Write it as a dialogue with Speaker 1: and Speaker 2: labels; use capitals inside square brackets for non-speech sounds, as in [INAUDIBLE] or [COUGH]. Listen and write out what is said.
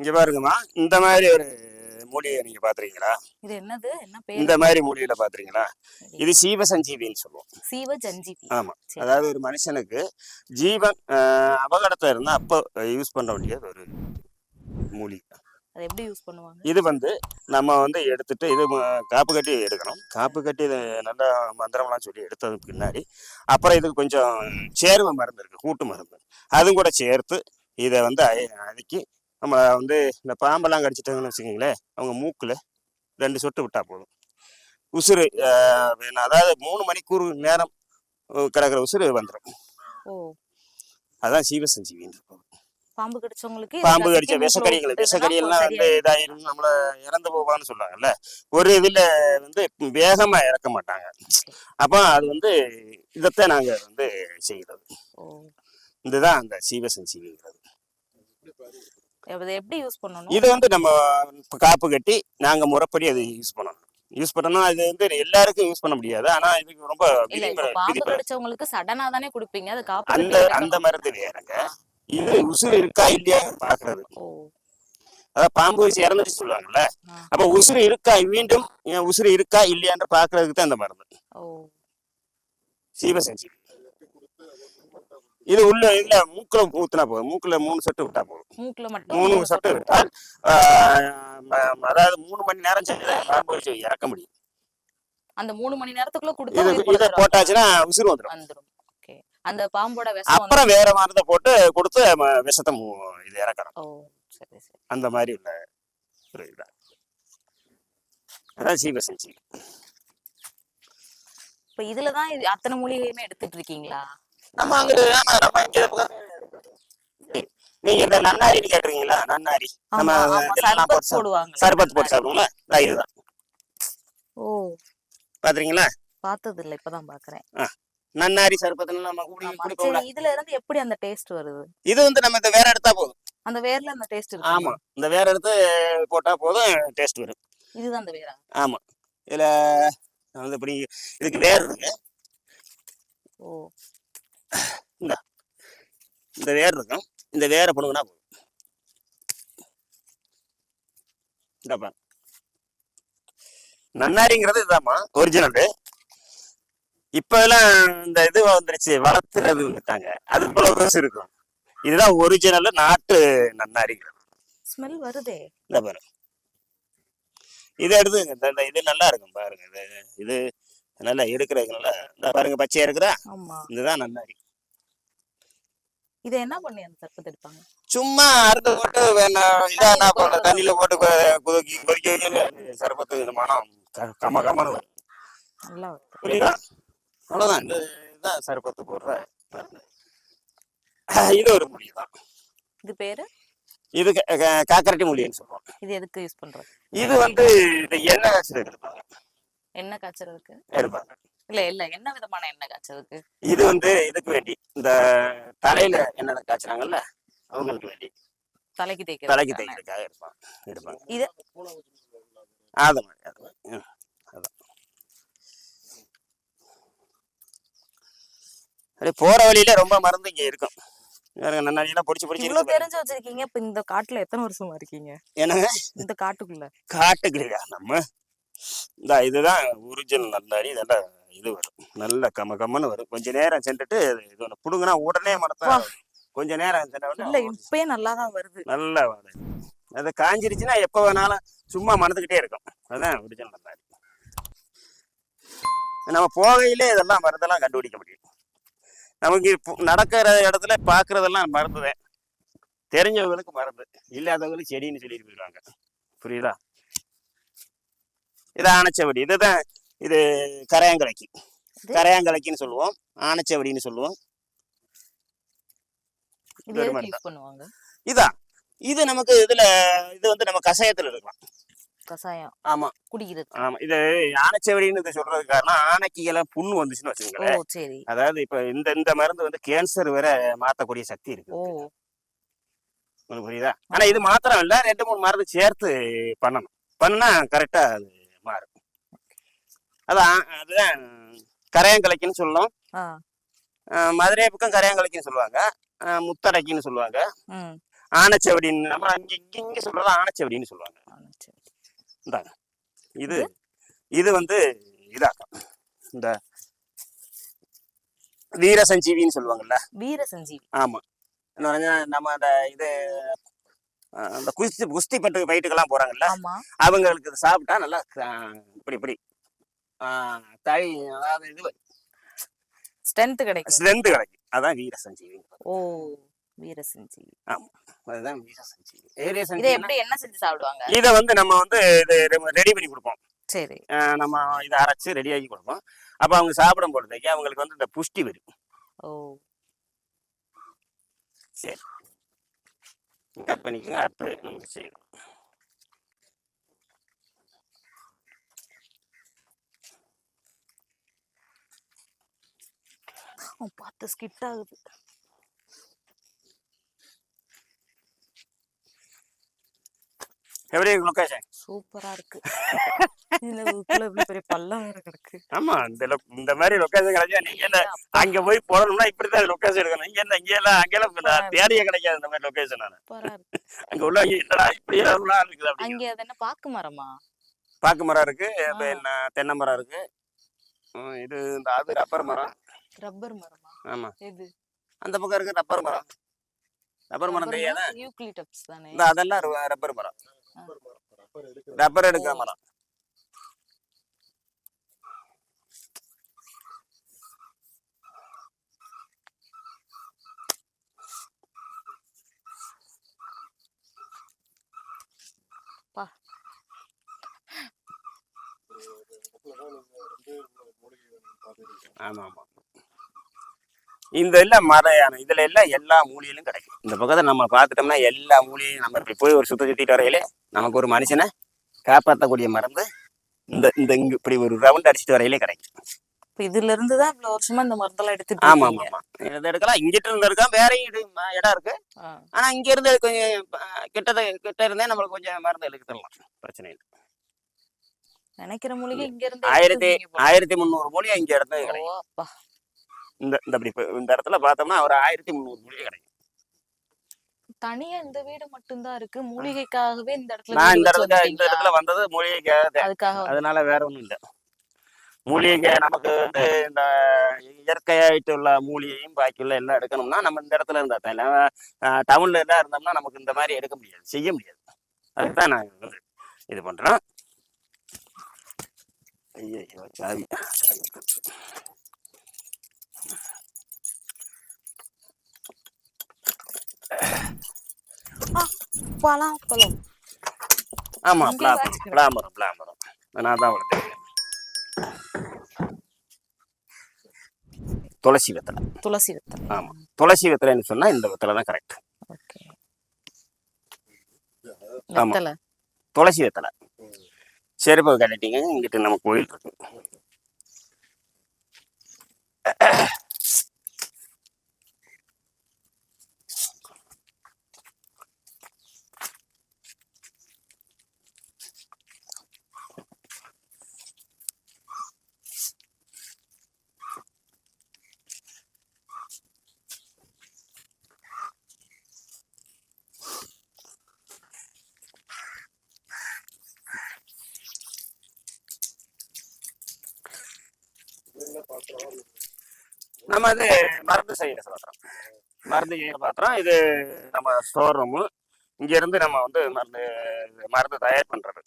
Speaker 1: இங்க பாருங்கம்மா இந்த மாதிரி ஒரு மூலிகை நீங்க பாத்துறீங்களா
Speaker 2: இது என்னது? என்ன பேர்?
Speaker 1: இந்த மாதிரி மூலிகையில பாத்துறீங்களா இது சீவ சஞ்சீவின்னு சொல்லுவோம்.
Speaker 2: சீவ ஜஞ்சிபி
Speaker 1: ஆமா. அதாவது ஒரு மனுஷனுக்கு ஜீவன் அபகடத்துல இருந்தா அப்போ யூஸ் பண்ண வேண்டியது ஒரு மூலிகை
Speaker 2: அதை எப்படி யூஸ் பண்ணுவாங்க?
Speaker 1: இது வந்து நம்ம வந்து எடுத்துட்டு இது காப்பு கட்டி எடுக்கணும். காப்பு கட்டி இது நல்லா மந்திரம்லாம் சொல்லி எடுத்தது பின்னாடி அப்புறம் இதுக்கு கொஞ்சம் சேர்வை மருந்து இருக்கு கூட்டு மருந்து. அதுவும் கூட சேர்த்து இதை வந்து அதுக்கி நம்ம வந்து இந்த பாம்பெல்லாம் கடிச்சிட்டாங்கன்னு வச்சுக்கோங்களேன் அவங்க மூக்குல ரெண்டு சொட்டு விட்டா போதும். உசுறு. அதாவது மூணு மணிக்கூர் நேரம் கிடக்குற உசுறு வந்துடும் அதான் சீவசஞ்சீவின்னு இருக்கும்.
Speaker 2: பாம்பு கடிச்சவங்களுக்கு
Speaker 1: பாம்பு கடிச்ச விஷக்கடிகள் விஷக்கடியெல்லாம் வந்து. இதாயிரும் நம்மள இறந்து போவான்னு சொல்லுவாங்கல்ல. ஒரு இதுல வந்து வேகமா இறக்க மாட்டாங்க. அப்போ அது வந்து இதைத்தான் நாங்க வந்து செய்கிறது இதுதான் அந்த சீவசஞ்சீவிங்கிறது
Speaker 2: அதை எப்படி யூஸ் பண்ணணும்?
Speaker 1: இது வந்து நம்ம காப்பு கட்டி நாங்க முறைப்படி அதை யூஸ் பண்ணணும். யூஸ் பண்ணணும் அது வந்து எல்லாருக்கும் யூஸ் பண்ண முடியாது. ஆனா இதுக்கு ரொம்ப
Speaker 2: பாம்பு. கடிச்சவங்களுக்கு சடனா தானே குடுப்பீங்க. அது காப்பு
Speaker 1: அந்த அந்த. மருந்து வேறங்க இது உசுறு இருக்கா இல்லையா பாக்குறது. அதாவது பாம்பு வச்சு இறந்துட்டு சொல்லுவாங்கல்ல. அப்ப உசுறு இருக்கா மீண்டும் உசுறு இருக்கா இல்லையான்னு பாக்குறதுக்கு தான் இந்த மருந்து. சீவசஞ்சி. இது உள்ள இதுல மூக்குல ஊத்துனா போதும். மூக்குல மூணு சொட்டு விட்டா போதும்.
Speaker 2: மூக்குல மட்டும்
Speaker 1: மூணு சொட்டு விட்டால் அதாவது மூணு மணி நேரம் செஞ்சு வச்சு இறக்க முடியும்.
Speaker 2: அந்த மூணு மணி நேரத்துக்குள்ள கொடுத்தா
Speaker 1: இது. போட்டாச்சுன்னா உசுறு வந்துடும்
Speaker 2: அந்த பாம்போட விஷம்
Speaker 1: அப்புறம் வேற மருந்தை போட்டு கொடுத்து விஷத்தை இது இறக்கணும்.
Speaker 2: ஓ சரி சரி.
Speaker 1: அந்த மாதிரி உள்ள ஒரு இதா. அதான் சீவசஞ்சி
Speaker 2: இப்ப இதுலதான் இது அத்தனை மூலிகையுமே எடுத்துட்டு இருக்கீங்களா?
Speaker 1: நம்ம அங்க நம்ம இங்க நீங்க இந்த நன்னாரின்னு கேட்டுறீங்களா நன்னாரி. நம்ம
Speaker 2: சர்பத்
Speaker 1: போட்டு சாப்பிடுவோம்ல? இதுதான்.
Speaker 2: ஓ.
Speaker 1: பாத்துறீங்களா?
Speaker 2: பார்த்தது இல்ல இப்பதான் பாக்குறேன்.
Speaker 1: நன்னாரி சர்பத்துன்னு நம்ம குடி
Speaker 2: சரி இதுல இருந்து எப்படி அந்த டேஸ்ட் வருது?
Speaker 1: இது வந்து நம்ம இந்த வேற எடுத்தா போதும்.
Speaker 2: அந்த வேர்ல அந்த டேஸ்ட் இருக்கு.
Speaker 1: ஆமா இந்த வேற எடுத்து போட்டா போதும் டேஸ்ட் வரும்.
Speaker 2: இதுதான் அந்த வேரா
Speaker 1: ஆமா இதுல வந்து இப்படி இதுக்கு வேர் இருக்கு.
Speaker 2: ஓ.
Speaker 1: இந்த வேர் இருக்கும். இந்த வேரை பண்ணுங்கன்னா போதும். இந்தப்பா நன்னாரிங்கிறது இதாம்மா ஒரிஜினல் இப்ப எல்லாம் இந்த இது வந்துருச்சு வளர்த்துறது வந்துட்டாங்க. அது போல பெருசு இருக்கும். இதுதான் ஒரிஜினல் நாட்டு நன்னாரிங்கிறது.
Speaker 2: ஸ்மெல் வருதே.
Speaker 1: இந்த பாரு. இதை எடுத்துங்க இந்த- இந்த இது நல்லா இருக்கும் பாருங்க இது நல்லா எடுக்கிறதுக்கு நல்லா இந்த பாருங்க பச்சையா இருக்குதா?
Speaker 2: ஆமா.
Speaker 1: இதுதான் நன்னாரி
Speaker 2: இதை என்ன பண்ணி அந்த சர்பத்தை எடுப்பாங்க?
Speaker 1: சும்மா அறுத்து போட்டு இதா நான் போடுற? தண்ணியில போட்டு கொதிக்கி கொதிக்க சர்பத்து இந்த மனம் கம கமனு.
Speaker 2: நல்லா
Speaker 1: புரியுதா? அவ்வளவுதான். இதுதான் சர்பத்து போடுற. இது ஒரு மூலிகை தான்.
Speaker 2: இது பேரு?
Speaker 1: இது காக்கரட்டி மூலிகைன்னு சொல்லுவோம்
Speaker 2: இது எதுக்கு யூஸ் பண்றது?
Speaker 1: இது வந்து இந்த எண்ணெய் காய்ச்சல் எடுப்பாங்க
Speaker 2: என்ன காய்ச்சறதுக்கு?
Speaker 1: எடுப்பாங்க
Speaker 2: இல்ல இல்ல. என்ன விதமான எண்ணெய் காய்ச்சறதுக்கு?
Speaker 1: இது வந்து இதுக்கு வேண்டி. இந்த தலையில எண்ணெய் காய்ச்சறாங்கல்ல அவங்களுக்கு வேண்டி.
Speaker 2: தலைக்கு தேய்க்கிறது
Speaker 1: தலைக்கு தைக்கிறதுக்காக எடுப்பாங்க. எடுப்பாங்க.
Speaker 2: இது
Speaker 1: அது மாதிரி அது மாதிரி. அதான். அப்படியே போற வழியில ரொம்ப மருந்து இங்க இருக்கும். நன்னாடியெல்லாம் பொடிச்சு பொடிச்சு
Speaker 2: இவ்வளவு. தெரிஞ்சு வச்சிருக்கீங்க. இப்ப இந்த காட்டுல எத்தனை வருஷமா இருக்கீங்க?
Speaker 1: என்னங்க?
Speaker 2: இந்த காட்டுக்குள்ள.
Speaker 1: காட்டுக்குள்ளயா? நம்ம? இந்த இதுதான் ஒரிஜினல் நன்னாடி இதெல்லாம் இது வரும். நல்ல கம கம்மன்னு வரும். கொஞ்ச நேரம் சென்றுட்டு இது ஒன்று புடுங்கினா உடனே மரத்தை
Speaker 2: வா.
Speaker 1: கொஞ்ச நேரம் சென்ற
Speaker 2: இல்ல இப்பயே நல்லாதான் வருது.
Speaker 1: நல்ல வாடை அது காஞ்சிருச்சுன்னா எப்ப வேணாலும் சும்மா மணந்துக்கிட்டே இருக்கும். அதான் ஒரிஜினல் நன்னாரி. நம்ம போகையிலே இதெல்லாம் மருந்தெல்லாம் கண்டுபிடிக்க முடியும். நமக்கு இப்போ நடக்கிற இடத்துல பார்க்கறதெல்லாம் மருந்துதான். தெரிஞ்சவங்களுக்கு மருந்து. இல்லாதவங்களுக்கு செடின்னு சொல்லிட்டு போயிடுவாங்க புரியுதா? இது ஆனச்சவடி இதுதான் இது கரையாங்கலைக்கு? கரையாங்கலைக்குன்னு சொல்லுவோம். ஆனச்சவடின்னு சொல்லுவோம். இதான். இது நமக்கு இதுல இது வந்து நம்ம கஷாயத்துல இருக்கலாம்
Speaker 2: கசாயம்
Speaker 1: ஆமா.
Speaker 2: குடிக்கிறது
Speaker 1: ஆமா. இது ஆனச்சவடின்னு இது சொல்றதுக்கு காரணம் ஆனைக்கு எல்லாம் புண்ணு வந்துச்சுன்னு வச்சுக்கோங்களேன். அதாவது இப்ப இந்த இந்த மருந்து வந்து கேன்சர் வரை மாத்தக்கூடிய சக்தி இருக்கு உங்களுக்கு புரியுதா? ஆனா இது மாத்திரம் இல்ல ரெண்டு மூணு மருந்து சேர்த்து பண்ணணும். பண்ணுனா கரெக்டா அது மாறும் அதான் அதுதான். கரையாங்கலைக்குன்னு சொல்லும். மதுரை பக்கம் கரையாங்கலைக்குன்னு சொல்லுவாங்க. முத்தரைக்குன்னு சொல்லுவாங்க. ஆனச்சவடின்னு நம்ம இங்க இங்க இங்க சொல்றது ஆனச்சவடின்னு சொல்லுவாங்க. இந்தாங்க. இது இது? வந்து இதாக்கம். இந்த வீர சஞ்சீவின்னு சொல்லுவாங்கல்ல
Speaker 2: வீர சஞ்சீவி
Speaker 1: ஆமா நம்ம அந்த இது அந்த குஸ்தி குஸ்தி பட்டு ஃபைட்டுக்கெல்லாம் போறாங்கல்ல?
Speaker 2: ஆமா.
Speaker 1: அவங்களுக்கு இது சாப்பிட்டா நல்லா இப்படி இப்படி. தை அதாவது இது
Speaker 2: ஸ்ட்ரென்த் கிடைக்கும்.
Speaker 1: ஸ்ட்ரென்த் கிடைக்கும். அதான் வீர சஞ்சீவி.
Speaker 2: ஓ வீர சஞ்சீவி.
Speaker 1: அதுதான் வீர சஞ்சீவி. வீர
Speaker 2: இதை
Speaker 1: சஞ்சீவி
Speaker 2: எப்படி என்ன செஞ்சு சாப்பிடுவாங்க?
Speaker 1: இதை வந்து நம்ம வந்து இது ரெடி பண்ணி கொடுப்போம்.
Speaker 2: சரி.
Speaker 1: நம்ம இதை அரைச்சு ரெடியாக்கி கொடுப்போம். அப்போ அவங்க சாப்பிடும் பொழுதுக்கு அவங்களுக்கு வந்து இந்த புஷ்டி வரும்.
Speaker 2: ஓ.
Speaker 1: சரி. கட் பண்ணிக்கோங்க அடுத்து நம்ம செய்யணும்
Speaker 2: அவன் பார்த்து ஸ்கிட் ஆகுது
Speaker 1: எப்படி லொக்கேஷன்
Speaker 2: சூப்பரா இருக்கு. [LAUGHS] இதுல உள்ள இவ்வளவு பெரிய பள்ளம் வேற கிடக்கு.
Speaker 1: ஆமா இந்த இந்த மாதிரி லொக்கேஷன் கிடைச்சா நீங்க என்ன அங்க போய் போடணும்னா இப்படிதான் லொக்கேஷன் எடுக்கணும். இங்க என்ன இங்க எல்லாம் இந்த தேடியே கிடைக்காது இந்த மாதிரி லொக்கேஷன் அங்க உள்ள என்னடா இப்படி எல்லாம் இருக்குது அப்படி
Speaker 2: அங்க அது என்ன பாக்கு மரமா?
Speaker 1: பாக்கு மரம் இருக்கு. என்ன தென்னை மரம் இருக்கு. இது இந்த அது ரப்பர் மரம்.
Speaker 2: ரப்பர் மரமா?
Speaker 1: ஆமா.
Speaker 2: எது?
Speaker 1: அந்த பக்கம் இருக்கு ரப்பர் மரம். ரப்பர் மரம் தெரியாதா? அதெல்லாம் ரப்பர் மரம். ரப்பர் எடுக்கிற மரம். இந்த எல்லாம் மர இதுல எல்லாம் எல்லா மூலியிலும் கிடைக்கும். இந்த பக்கத்தை நம்ம பார்த்துட்டோம்னா எல்லா மூலியும் நம்ம இப்படி போய் ஒரு சுத்த சுத்திட்டு வரையில நமக்கு ஒரு மனுஷனை காப்பாற்றக்கூடிய மருந்து இந்த இந்த இங்க இப்படி ஒரு ரவுண்ட் அடிச்சுட்டு வரையிலே கிடைக்கும்.
Speaker 2: இப்ப இதுல இருந்து தான் இவ்வளவு வருஷமா இந்த மரத்தெல்லாம் எடுத்துட்டு
Speaker 1: ஆமா ஆமா. ஆமா இதை எடுக்கலாம். இங்கிட்ட இருந்து இருக்கான் வேற இது இடம் இருக்கு. ஆனா இங்க இருந்து கொஞ்சம் கிட்டத கிட்ட இருந்தே நம்மளுக்கு கொஞ்சம் மருந்து எடுத்து தரலாம் பிரச்சனை இல்லை.
Speaker 2: நினைக்கிற மூலிகை இங்க இருந்து
Speaker 1: ஆயிரத்தி. ஆயிரத்தி முந்நூறு மூலிகை இங்க இடத்துல கிடைக்கும். இந்த இந்த இப்ப இந்த இடத்துல பார்த்தோம்னா ஒரு ஆயிரத்தி முந்நூறு மூலிகை கிடைக்கும்.
Speaker 2: தனியா இந்த வீடு மட்டும்தான் இருக்கு. மூலிகைக்காகவே இந்த இடத்துல
Speaker 1: நான் இந்த இடத்துல இந்த? இடத்துல வந்தது மூலிகைக்காக.
Speaker 2: அதுக்காக
Speaker 1: அதனால வேற ஒண்ணும் இல்லை. மூலிகை நமக்கு வந்து இந்த இயற்கையாயிட்டு உள்ள மூலிகையும் பாக்கியுள்ள எல்லாம் எடுக்கணும்னா நம்ம இந்த இடத்துல இருந்தா தான். டவுன்ல எல்லாம் இருந்தோம்னா நமக்கு இந்த மாதிரி எடுக்க முடியாது. செய்ய முடியாது. அதுதான் நான் இது பண்றேன். ஐயோ சாவி சாவி.
Speaker 2: பலாப்பழம்
Speaker 1: ஆமா பிளாமரம். பிளாமரம் பிளாமரம் நான் தான் வளர்த்தேன் துளசி வெத்தலை.
Speaker 2: துளசி வெத்தலை.
Speaker 1: ஆமா. துளசி வெத்தலைன்னு சொன்னா இந்த வெத்தலை தான் கரெக்ட் ஆமா. துளசி வெத்தலை. செருப்பை கட்டிட்டீங்க இங்கிட்டு நம்ம கோயில் இருக்கு. நம்ம இது மருந்து செய்கிற பாத்திரம். மருந்து செய்கிற பாத்திரம் இது நம்ம ஸ்டோர் ரூமு இங்கேருந்து நம்ம வந்து மருந்து மருந்து தயார் பண்ணுறது